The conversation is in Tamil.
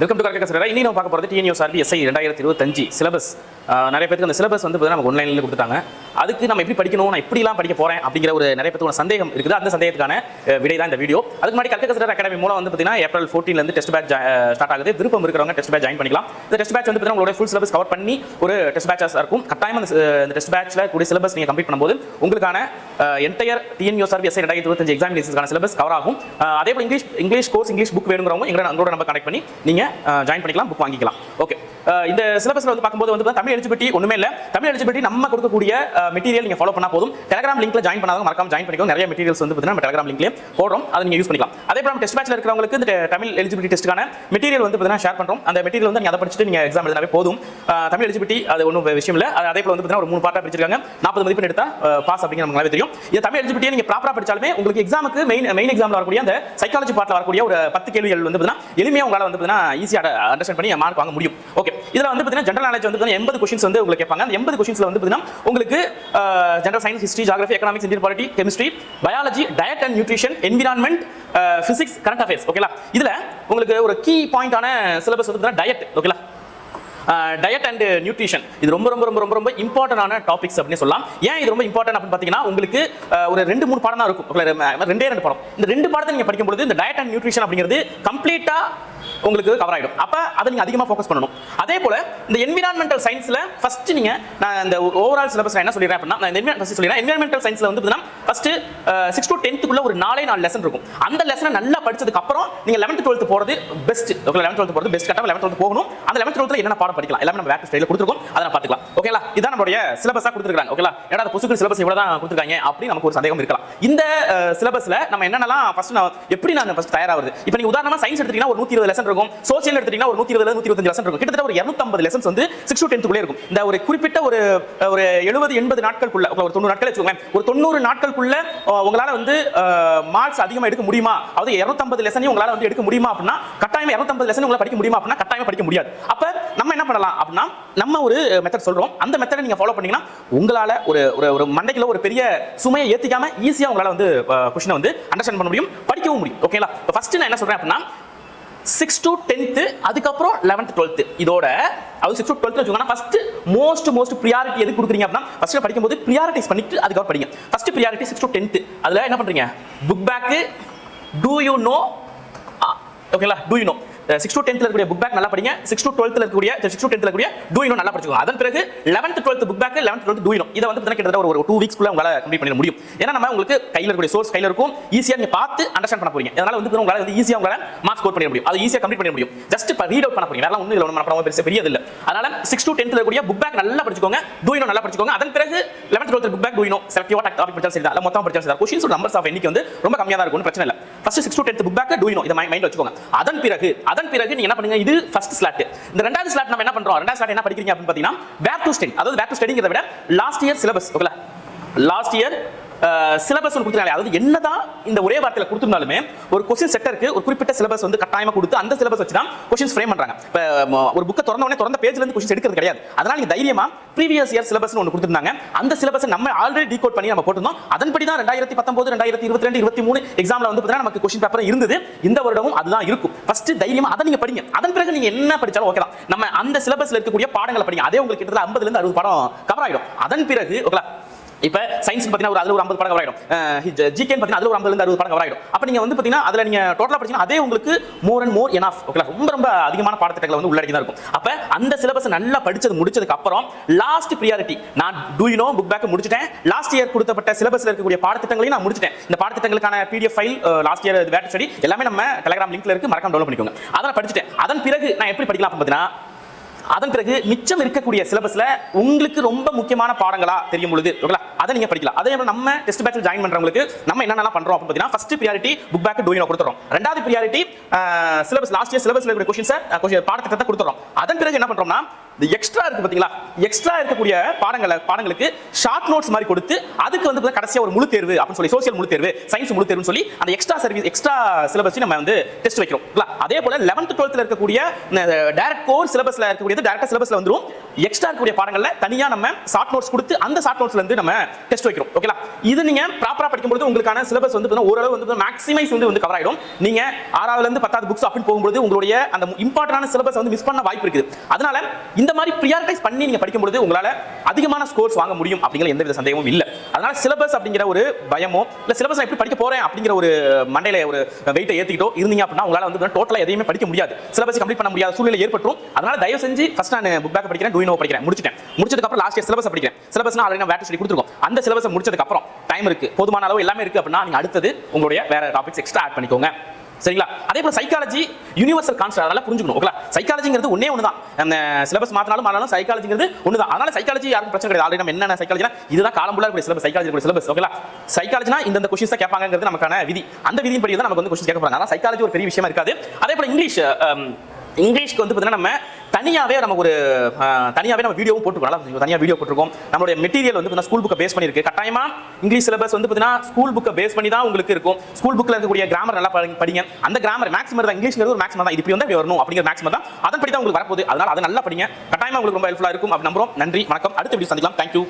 வெல்கம் டு கரெக்டாக சார் இன்னைக்கு நம்ம பார்க்க போகிறது டிஎன்யூஎஸ் ஆர்பி எஸ்ஐ ரெண்டாயிரத்தி இருபத்தஞ்சு சிலபஸ் நிறைய பேருக்கு அந்த சிலபஸ் வந்து பார்த்தீங்கன்னா நமக்கு ஒன்லைனில் கொடுத்துட்டாங்க. அதுக்கு நம்ம எப்படி படிக்கணும் நான் எப்படிலாம் படிக்க போகிறேன் அப்படிங்கிற ஒரு நிறைய பேருக்கு சந்தேகம் இருக்குது. அந்த சந்தேகத்துக்கான அஹ், விடை தான் இந்த வீடியோ. அதுக்கு முன்னாடி கரெக்டாக சார் அகாடமி மூலம் வந்து பார்த்தீங்கன்னா ஏப்ரல் 14 இருந்து டெஸ்ட் பேட்ச் ஸ்டார்ட் ஆகுது. விருப்பம் இருக்கிறவங்க டெஸ்ட் பேட்ச் ஜாயின் பண்ணிக்கலாம். இந்த டெஸ்ட் பேட்ச் வந்து பார்த்தீங்கன்னா உங்களோட ஃபுல் சிலபஸ் கவர் பண்ணி ஒரு டெஸ்ட் பேட்சாக இருக்கும். கட்டாயம் அந்த இந்த டெஸ்ட் பேட்ச்ல கூடிய சிலபஸ் நீங்கள் கம்ப்ளீட் பண்ணும்போது உங்களுக்கான என்டையர் டிஎன்யூஎஸ் ஆர்பி எஸ்ஐ ரெண்டாயிரத்தி இருபத்தஞ்சு எக்ஸாமினேஷன்ஸ்க்கான சிலபஸ் கவர் ஆகும். அதே போல் English English course English book வேணுங்கிறவங்க எங்களோட எங்களோட நம்ம கனெக்ட் பண்ணி நீங்கள் ஜாயின் பண்ணிக்கலாம் புக் வாங்கிக்கலாம். ஓகே இந்த சிலபஸ்ல வந்து பார்க்கும்போது வந்து தமிழ் எலிஜிபிலிட்டி ஒண்ணுமே இல்ல. தமிழ் எலிஜிபிலிட்டி நம்ம கொடுக்கக்கூடிய மெட்டீரியல் நீங்க ஃபாலோ பண்ணா போதும். டெலிகிராம் லிங்க்ல ஜாயின் பண்ணாத மறக்காம ஜாயின் பண்ணிக்கோ நிறைய மெட்டீரியல்ஸ் வந்து பார்த்தீங்கன்னா நம்ம டெலிகிராம் லிங்க்லயே போடுறோம். அதை நீங்க யூஸ் பண்ணிக்கலாம். அதே போல டெஸ்ட் பேட்ச்ல இருக்கிறவங்களுக்கு இந்த தமிழ் எலிஜிபிலிட்டி டெஸ்ட்டுக்கான மெட்டீரியல் வந்து பார்த்தீங்கன்னா ஷேர் பண்றோம். அந்த மெட்டீரியல் வந்து நீங்க அதை படிச்சுட்டு நீங்க எக்ஸாம் எழுதினாவே போதும். தமிழ் எலிஜிபிலிட்டி அது ஒன்றும் விஷயம் இல்ல. அதே போல வந்து பார்த்தீங்கன்னா ஒரு மூணு பார்ட்டா பிரிச்சிருக்காங்க. நாற்பது மதிப்பெண் எடுத்தா பாஸ் அப்படிங்கிற நமக்கு தெரியும் இது தமிழ் எலிஜிபிலிட்டியை நீங்க ப்ராப்பரா படிச்சாலுமே உங்களுக்கு எக்ஸாமுக்கு மெயின் மெயின் எக்ஸாம்ல வரக்கூடிய அந்த சைக்காலஜி பார்ட்ல வரக்கூடிய ஒரு பத்து கேள்விகள் வந்து பார்த்தீங்கன்னா எளிமையாக உங்களால வந்து பார்த்தீங்கன்னா ஈஸியாக அண்டர்ஸ்டாண்ட் பண்ணி மார்க் வாங்க முடியும். ஓகே இதில் வந்து பார்த்தீங்கன்னா ஜென்ரல் நாலேஜ் வந்து எண்பது கொஸ்டின்ஸ் வந்து உங்களுக்கு கேட்பாங்க. அந்த எண்பது கொஸ்டின்ஸ்ல வந்து பார்த்தீங்கன்னா உங்களுக்கு general science history geography economics Indian polity chemistry biology diet and nutrition environment physics current affairs ஓகேலா இதில் உங்களுக்கு ஒரு கீ பாயிண்டான சிலபஸ் வந்து டயட் ஓகேலா டயட் அண்ட் நியூட்ரிஷன் இது ரொம்ப ரொம்ப ரொம்ப ரொம்ப ரொம்ப இம்பார்ட்டன்டான டாபிக்ஸ் அப்படின்னு சொல்லலாம். ஏன் இது ரொம்ப இம்பார்ட்டன்ட் அப்படின்னு பார்த்தீங்கன்னா உங்களுக்கு ஒரு ரெண்டு மூணு பாடம் தான் இருக்கும். ரெண்டே ரெண்டு பாடம். இந்த ரெண்டு பாடத்தை நீங்கள் படிக்கும்போது இந்த டயட் அண்ட் நியூட்ரிஷன் அப்படிங்கிறது கம்ப்ளீட்டாக உங்களுக்கு கவர் ஆகிடும் அப்போ அதை நீங்க அதிகமாக ஃபோக்கஸ் பண்ணணும். அதே போல இந்த என்விரான்மெண்டல் சயின்ஸில் ஃபஸ்ட்டு நீங்க நான் இந்த ஓவரால் சிலபஸ் என்ன சொல்லிடுறேன் அப்படின்னா நான் இந்த சொல்லிடுறேன். என்விரான்மெண்டல் சயின்ஸில் வந்து ஃபஸ்ட்டு சிக்ஸ் டு டென்த்துக்குள்ள ஒரு நாலே நாலு லெசன் இருக்கும். அந்த லெசனை நல்லா படிச்சதுக்கு அப்புறம் நீங்கள் லெவன்த் டுவெல்த் போகிறது பெஸ்ட் ஓகே லெவன்த் டுவெல்த் போகிறது பெஸ்ட் கட்டாக லெவன்த் டுவெல்த் போகணும். அந்த லெவன்த் டுவெல்த்தில் என்னென்ன பாடம் படிக்கலாம்? எல்லாமே நம்ம வேக்ட் ஸ்டைலில் கொடுத்துருக்கோம். அதை நம்ம பார்த்துக்கலாம். ஓகேலா இதான் நம்மளுடைய சிலபஸாக கொடுத்துருக்காங்க ஓகேலா ஏன்னா அந்த புசுக்கு சிலபஸ் இவ்வளவு தான் கொடுத்துருக்காங்க அப்படின்னு நமக்கு ஒரு சந்தேகம் இருக்கலாம். இந்த சிலபஸ்ல நம்ம என்னென்னலாம் ஃபர்ஸ்ட் நான் எப்படி நான் ஃபஸ்ட் தயாராகிறது? இப்போ நீங்கள் உதாரணமாக சயின்ஸ் எடுத்தீங்கன்னா ஒரு 120 லெசன் இருக்கும். சோசியல் எடுத்துட்டீங்கன்னா ஒரு 120 நூத்தி இருபத்தஞ்சு லெசன் இருக்கும். கிட்டத்தட்ட ஒரு 250 லெசன்ஸ் வந்து சிக்ஸ் டு டென்த்துக்குள்ளே இருக்கும். இந்த ஒரு குறிப்பிட்ட ஒரு ஒரு எழுபது எண்பது நாட்களுக்குள்ள ஒரு தொண்ணூறு நாட்கள் வச்சுக்கோங்க ஒரு தொண்ணூறு நாட்களுக்குள்ள உங்களால வந்து மார்க்ஸ் அதிகமா எடுக்க முடியுமா? அதாவது 250 லெசனையும் உங்களால வந்து எடுக்க முடியுமா அப்படின்னா கட்டாயம் 250 லெசன் உங்களால் படிக்க முடியுமா அப்படின்னா கட்டாயம் படிக்க முடியாது. அப்போ நம்ம என்ன பண்ணலாம் அப்படின்னா நம்ம ஒரு மெத்தட் சொல்றோம். அந்த மெத்தடை நீங்க ஃபாலோ பண்ணீங்கன்னா உங்களால ஒரு ஒரு ஒரு மண்டைக்கில் ஒரு பெரிய சுமையை ஏற்றிக்காம ஈஸியாக உங்களால் வந்து கொஷினை வந்து அண்டர்ஸ்டாண்ட் பண்ண முடியும் படிக்கவும் முடியும். ஓகேங்களா ஃபர்ஸ்ட் நான் என்ன சொல்றேன் அப்படின்னா சிக்ஸ் டு டென்த்து அதுக்கப்புறம் லெவன்த் டுவெல்த்து இதோட அது சிக்ஸ் டு டுவெல்த் வச்சுக்கோங்கன்னா ஃபர்ஸ்ட் மோஸ்ட் மோஸ்ட் ப்ரியாரிட்டி எது கொடுக்குறீங்க அப்படின்னா ஃபர்ஸ்ட் படிக்கும்போது ப்ரியாரிட்டிஸ் பண்ணிட்டு அதுக்கப்புறம் படிங்க. First priority six to tenth அதில் என்ன பண்ணுறீங்க book back do you know ஓகேங்களா do you know six to டென்த்ல இருக்கக்கூடிய புக் பேக் நல்லா படிங்க. சிக்ஸ் டு டுவெல்த்ல இருக்கக்கூடிய சிக்ஸ் டு டென்த்ல இருக்கக்கூடிய டூ நல்லா படிச்சுக்கோங்க அதன் பிறகு eleventh twelfth book back eleventh twelfth do இதை வந்து கிட்டத்தட்ட ஒரு- டூ வீக்ஸ்க்குள்ள உங்களால் கம்ப்ளீட் பண்ண முடியும். ஏன்னா நம்ம உங்களுக்கு கையில் இருக்கக்கூடிய சோர்ஸ் கையில் இருக்கும். ஈஸியாக நீங்க பார்த்து அண்டர்ஸ்டாண்ட் பண்ண போறீங்க. அதனால வந்து உங்களால் வந்து ஈஸியாக உங்களால் மார்க் ஸ்கோர் பண்ண முடியும். அது ஈஸியாக கம்ப்ளீட் பண்ண முடியும். ஜஸ்ட் இப்போ ரீட் அவுட் பண்ண போறீங்க. வேற ஒன்றும் இல்லை. நம்ம பெருசு பெரியது இல்லை. அதனால சிக்ஸ் டு டென்த்ல இருக்கக்கூடிய புக் பேக் நல்லா படிச்சுக்கோங்க. டூ நல்லா படிச்சுக்கோங்க. அதன் பிறகு eleventh twelfth book back do செலக்டிவாக topic படிச்சாலும் சரி மொத்தம் படிச்சாலும் சரி கொஸ்டின்ஸ் நம்பர்ஸ் ஆஃப் எண்ணிக்கை வந்து ரொம்ப கம்மியாக தான் இருக்கும் பிரச்சனை இல்லை. First six to tenth book back do you இதை மைண்ட் வச்சுக்கோங்க. அதன் பிறகு அதன் பிறகு நீங்க என்ன பண்ணுங்க? இது ஃபர்ஸ்ட் ஸ்லாட் இந்த ரெண்டாவது ஸ்லாட் நம்ம என்ன பண்றோம்? ரெண்டாவது ஸ்லாட் என்ன படிக்கிறீங்க அப்படின்னு பார்த்தீங்கன்னா பேக் டு ஸ்டடி அதாவது பேக் டு ஸ்டடிங்கிறத விட லாஸ்ட் இயர் சிலபஸ் ஓகேங்களா லாஸ்ட் இயர் சிலபஸ் கொடுத்துருக்காங்க அதாவது என்னதான் இந்த ஒரே வார்த்தையில கொடுத்துருந்தாலுமே ஒரு கொஸ்டின் செட்டருக்கு ஒரு குறிப்பிட்ட சிலபஸ் வந்து கட்டாயமா கொடுத்து அந்த சிலபஸ் வச்சு தான் கொஸ்டின்ஸ் ஃப்ரேம் பண்றாங்க. இப்போ ஒரு புக்கை திறந்த உடனே திறந்த பேஜ்ல இருந்து கொஸ்டின்ஸ் எடுக்கிறது கிடையாது. அதனால நீங்க தைரியமா ப்ரீவியஸ் இயர் சிலபஸ் ஒன்று கொடுத்துருந்தாங்க. அந்த சிலபஸ் நம்ம ஆல்ரெடி டீகோட் பண்ணி நம்ம போட்டிருந்தோம். அதன்படி தான் ரெண்டாயிரத்தி பத்தொன்பது ரெண்டாயிரத்தி இருபத்தி ரெண்டு இருபத்தி மூணு எக்ஸாம்ல வந்து பார்த்தீங்கன்னா நமக்கு கொஸ்டின் பேப்பர் இருந்தது. இந்த வருடமும் அதுதான் இருக்கும். ஃபர்ஸ்ட் தைரியமா அதை நீங்க படிங்க. அதன் பிறகு நீங்க என்ன படிச்சாலும் ஓகே தான். நம்ம அந்த சிலபஸ்ல இருக்கக்கூடிய பாடங்களை படிங்க. அதே உங்களுக்கு கிட்டத்தட்ட ஐம்பதுல இருந்து அறுபது பாடம் கவர் ஆயிடும். அதன் பிறகு ஓகே இப்ப சயின்ஸ் பார்த்தீங்கன்னா ஒரு அதுல ஒரு ஐம்பது படம் கவர் ஆயிடும். பார்த்தீங்கன்னா அதுல ஒரு ஐம்பதுல இருந்து அறுபது படம் கவர் ஆயிடும். அப்ப நீங்க வந்து பார்த்தீங்கன்னா அதுல நீங்க டோட்டலா படிச்சீங்கன்னா அதே உங்களுக்கு more and more enough okay ரொம்ப ரொம்ப அதிகமான பாடத்திட்டங்களை வந்து உள்ளடக்கி தான் இருக்கும். அப்ப அந்த சிலபஸ் நல்லா படிச்சது முடிச்சதுக்கு அப்புறம் லாஸ்ட் ப்ரியாரிட்டி நான் do you know book back முடிச்சிட்டேன். லாஸ்ட் இயர் கொடுத்தப்பட்ட சிலபஸ்ல இருக்கக்கூடிய பாடத்திட்டங்களையும் நான் முடிச்சிட்டேன். இந்த பாடத்திட்டங்களுக்கான பிடிஎஃப் ஃபைல் லாஸ்ட் இயர் வேட் ஸ்டடி எல்லாமே நம்ம டெலிகிராம் லிங்க்ல இருக்கு மறக்காம டவுன்லோட் பண்ணிக்கோங்க. அதை படிச்சுட்டேன். படிச்சிட்டேன் அதன் பிறகு நான் எப்படி படிக்கலாம் அப்படின்னு பார்த்தீங்கன்னா அதன் பிறகு மிச்சம் இருக்கக்கூடிய சிலபஸ்ல உங்களுக்கு ரொம்ப முக்கியமான பாடங்களா தெரியும் பொழுது ஓகேங்களா? அதை நீங்க படிக்கலாம். அதே மாதிரி நம்ம டெஸ்ட் பேட்சில் ஜாயின் பண்றவங்களுக்கு நம்ம என்னென்னலாம் பண்றோம் அப்படின்னு பார்த்தீங்கன்னா ஃபர்ஸ்ட் ப்ரியாரிட்டி புக் பேக் டூயினோ கொடுத்துறோம். ரெண்டாவது ப்ரியாரிட்டி சிலபஸ் லாஸ்ட் இயர் சிலபஸ்ல இருக்கிற கொஸ்டின்ஸை பாடத்திட்டத்தை கொடுத்துறோம். அதன் பிறகு என்ன பண்றோம்னா இந்த எக்ஸ்ட்ரா இருக்கு பாத்தீங்களா? எக்ஸ்ட்ரா இருக்கக்கூடிய பாடங்களை பாடங்களுக்கு ஷார்ட் நோட்ஸ் மாதிரி கொடுத்து அதுக்கு வந்து கடைசியாக கடைசியா ஒரு முழு தேர்வு அப்படின்னு சொல்லி சோசியல் முழு தேர்வு சயின்ஸ் முழு தேர்வுன்னு சொல்லி அந்த எக்ஸ்ட்ரா சர்வீஸ் எக்ஸ்ட்ரா சிலபஸ் நம்ம வந்து டெஸ்ட் வைக்கிறோம். அதே போல லெவன்த் டுவெல்த்ல இருக்கக்கூடிய டைரக்ட் கோர் சிலபஸ்ல இருக்கக்கூடியது டேரக்டா சிலபஸ்ல வந்துடும் எக்ஸ்ட்ரா இருக்கக்கூடிய பாடங்கள்ல தனியா நம்ம ஷார்ட் நோட்ஸ் கொடுத்து அந்த ஷார்ட் நோட்ஸ்ல இருந்து நம்ம டெஸ்ட் வைக்கிறோம். ஓகேலா இது நீங்க ப்ராப்பரா படிக்கும்போது உங்களுக்கான சிலபஸ் வந்து ஓரளவு வந்து மேக்ஸிமைஸ் வந்து வந்து கவர் ஆயிடும். நீங்க ஆறாவதுல இருந்து பத்தாவது புக்ஸ் அப்படின்னு போகும்போது உங்களுடைய அந்த இம்பார்ட்டன்டான சிலபஸ் வந்து மிஸ் பண்ண வாய்ப்பு இருக்குது. அதனால இந்த மாதிரி ப்ரியாரிட்டைஸ் பண்ணி நீங்க படிக்கும்போது உங்களால அதிகமான ஸ்கோர்ஸ் வாங்க முடியும் அப்படிங்கிற எந்த வித சந்தேகமும் இல்ல. அதனால சிலபஸ் அப்படிங்கிற ஒரு பயமோ இல்ல சிலபஸ் எப்படி படிக்க போறேன் அப்படிங்கிற ஒரு மண்டையில ஒரு வெயிட்டை ஏத்திக்கிட்டோ இருந்தீங்க அப்படின்னா உங்களால வந்து டோட்டலா எதையுமே படிக்க முடியாது. சிலபஸ் கம்ப்ளீட் பண்ண முடியாத சூழ்நிலை ஏற்பட்டுரும். அதனால தயவு செஞ்சு ஃபர்ஸ்ட் நான் புக் பேக் படிக்கிறேன் டூயினோ படிக்கிறேன். முடிச்சிட்டேன். முடிச்சதுக்கப்புறம் லாஸ்ட் இயர் சிலபஸ் படிக்கிறேன். சிலபஸ்னா ஆல்ரெடி நான் வேட்டு சொல்லி கொடுத்துருக்கோம். அந்த சிலபஸ் முடிச்சதுக்கப்புறம் டைம் இருக்கு. போதுமான அளவு எல்லாமே இருக்கு அப்படின்னா நீங்க அடுத்தது உங்களுடைய வேற டாபிக்ஸ் எக்ஸ்ட்ரா ஆட் பண்ணிக்கோங்க. சரிங்களா? அதே போல சைக்காலஜி யூனிவர்சல் கான்செப்ட் அதனால புரிஞ்சுக்கணும். ஓகே சைக்காலஜிங்கிறது ஒன்னே ஒன்று தான் அந்த சிலபஸ் மாற்றினாலும் மாறினாலும் சைக்காலஜிங்கிறது ஒன்று தான் அதனால சைக்காலஜி யாரும் பிரச்சனை கிடையாது. ஆல்ரெடி நம்ம என்னென்ன சைக்காலஜினா இதுதான் காலம்புள்ள இருக்கிற சிலபஸ் சைக்காலஜி சிலபஸ் ஓகேங்களா சைக்காலஜினா இந்த கொஸ்டின்ஸ் தான் கேட்பாங்கிறது நமக்கான விதி. அந்த விதியின் படி தான் நமக்கு வந்து கொஸ்டின் கேட்க போறாங்க அதனால சைக்காலஜி ஒரு பெரிய விஷயமா இருக்காது. அதே போல இங்கிலீஷ் இங்கிலீஷ்க்கு வந்து பார்த்தீங்கன்னா நம்ம தனியாகவே நம்ம ஒரு தனியாகவே நம்ம வீடியோவும் போட்டுருக்கோம் நல்லா தனியாக வீடியோ போட்டிருக்கோம். நம்மளுடைய மெட்டீரியல் வந்து பார்த்தீங்கன்னா ஸ்கூல் புக்கை பேஸ் பண்ணியிருக்கு. கட்டாயமாக இங்கிலீஷ் சிலபஸ் வந்து பார்த்தீங்கன்னா ஸ்கூல் புக்கை பேஸ் பண்ணி தான் உங்களுக்கு இருக்கும். ஸ்கூல் புக்கில் இருக்கக்கூடிய கிராமர் நல்லா படிங்க. அந்த கிராமர் மேக்ஸ் தான் இங்கிலீஷ்ங்கிறது ஒரு மேக்ஸ் தான். இது இப்படி வந்து இப்படி வரணும் அப்படிங்கிற மேக்ஸ் தான். அதன்படி தான் உங்களுக்கு வரப்போகுது. அதனால் அதை நல்லா படிங்க. கட்டாயமாக உங்களுக்கு ரொம்ப ஹெல்ப்ஃபுல்லாக இருக்கும். அப்படி நம்புறோம். நன்றி. வணக்கம். அடுத்த வீடியோ சந்திக்கலாம். தேங்க்யூ